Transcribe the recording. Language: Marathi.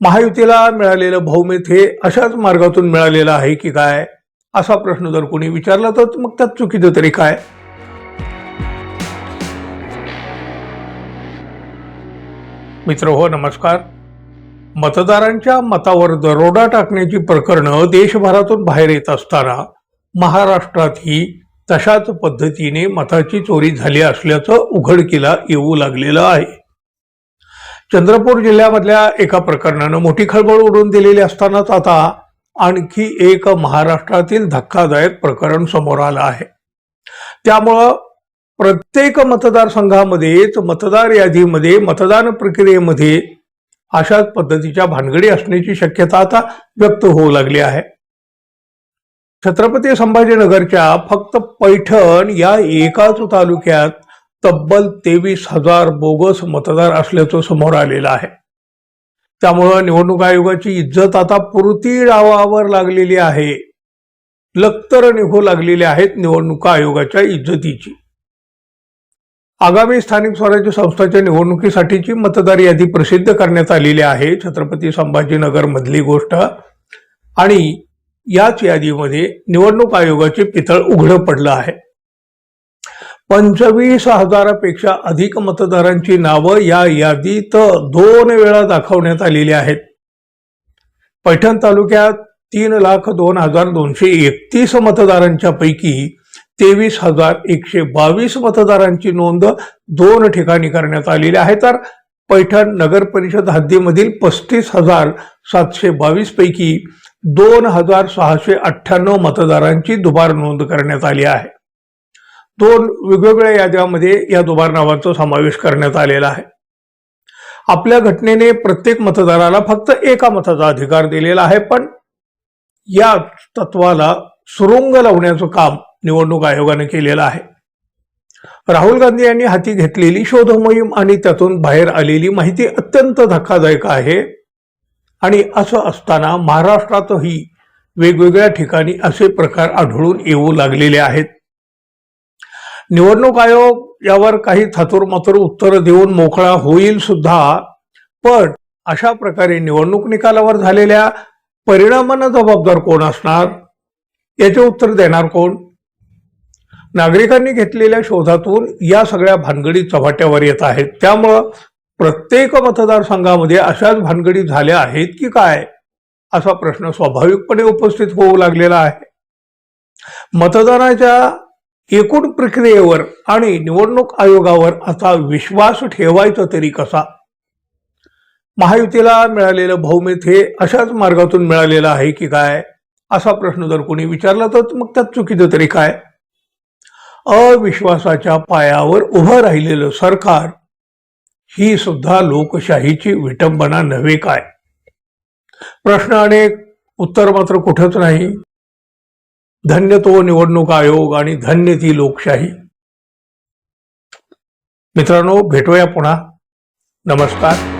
महायुतीला मिळालेलं बहुमत हे अशाच मार्गातून मिळालेलं आहे की काय? असा प्रश्न जर कोणी विचारला तर मग त्यात चुकीचं तरी काय? मित्र हो नमस्कार. मतदारांच्या मतावर दरोडा टाकण्याची प्रकरणं देशभरातून बाहेर येत असताना महाराष्ट्रातही तशाच पद्धतीने मताची चोरी झाली असल्याचं उघडकीला येऊ लागलेलं आहे. चंद्रपूर जिल्ह्यामधल्या एका प्रकरणानं मोठी खळबळ उडवून दिलेली असतानाच आता आणखी एक महाराष्ट्रातील धक्कादायक प्रकरण समोर आलं आहे. त्यामुळं प्रत्येक मतदारसंघामध्येच मतदार यादीमध्ये मतदान प्रक्रियेमध्ये अशाच पद्धतीच्या भानगडी असण्याची शक्यता आता व्यक्त होऊ लागली आहे. छत्रपती संभाजीनगरच्या फक्त पैठण या एकाच तालुक्यात तब्बल तेवीस हजार बोगस मतदार असल्याचं समोर आलेलं आहे. त्यामुळं निवडणूक आयोगाची इज्जत आता पुरती डावावर लागलेली आहे. लक्तर निघू लागलेली आहेत निवडणूक आयोगाच्या इज्जतीची. आगामी स्थानिक स्वराज्य संस्थांच्या निवडणुकीसाठीची मतदार यादी प्रसिद्ध करण्यात आलेली आहे. छत्रपती संभाजीनगर मधली गोष्ट. आणि याच यादीमध्ये निवडणूक आयोगाचे पितळ उघडं पडलं आहे. पंचवीस हजारापेक्षा अधिक मतदारांची नावं या यादीत दोन वेळा दाखवण्यात आलेली आहेत. पैठण तालुक्यात तीन लाख दोन हजार दोनशे एकतीस मतदारांच्या पैकी तेवीस हजार एकशे बावीस मतदारांची नोंद दोन ठिकाणी करण्यात आलेली आहे. तर पैठण नगर परिषद हद्दीमधील पस्तीस हजार सातशे बावीस पैकी दोन हजार सहाशे अठ्ठ्याण्णव मतदारांची दुबार नोंद करण्यात आली आहे. दोन वेगवेगळ्या याद्यामध्ये या दुबार नावांचा समावेश करण्यात आलेला आहे. आपल्या घटनेने प्रत्येक मतदाराला फक्त एका मताचा अधिकार दिलेला आहे पण या तत्वाला सुरुंग लावण्याचं काम निवडणूक आयोगाने केलेलं आहे. राहुल गांधी यांनी हाती घेतलेली शोध मोहीम आणि त्यातून बाहेर आलेली माहिती अत्यंत धक्कादायक आहे. आणि असं असताना महाराष्ट्रातही वेगवेगळ्या ठिकाणी असे प्रकार आढळून येऊ लागलेले आहेत. निवडणूक आयोग यावर काही थातुरमातुर उत्तर देऊन मोकळा होईल सुद्धा पण अशा प्रकारे निवडणूक निकालावर झालेल्या परिणामांना जबाबदार कोण असणार? याचे उत्तर देणार कोण? नागरिकांनी घेतलेल्या शोधातून या सगळ्या भानगडी चव्हाट्यावर येत आहेत. त्यामुळं प्रत्येक मतदारसंघामध्ये अशाच भानगडी झाल्या आहेत की काय? असा प्रश्न स्वाभाविकपणे उपस्थित होऊ लागलेला आहे. मतदानाच्या एकूण प्रक्रियेवर आणि निवडणूक आयोगावर आता विश्वास ठेवायचा तरी कसा? महायुतीला मिळालेलं बहुमत हे अशाच मार्गातून मिळालेलं आहे की काय? असा प्रश्न जर कोणी विचारला तर मग त्यात चुकीचं तरी काय? अविश्वासाच्या पायावर उभं राहिलेलं सरकार ही सुद्धा लोकशाहीची विटंबना नव्हे काय? प्रश्न अनेक उत्तर मात्र कुठंच नाही. धन्य तो निवडणूक आयोग आणि धन्य ती लोकशाही. मित्रांनो भेटूया पुन्हा. नमस्कार.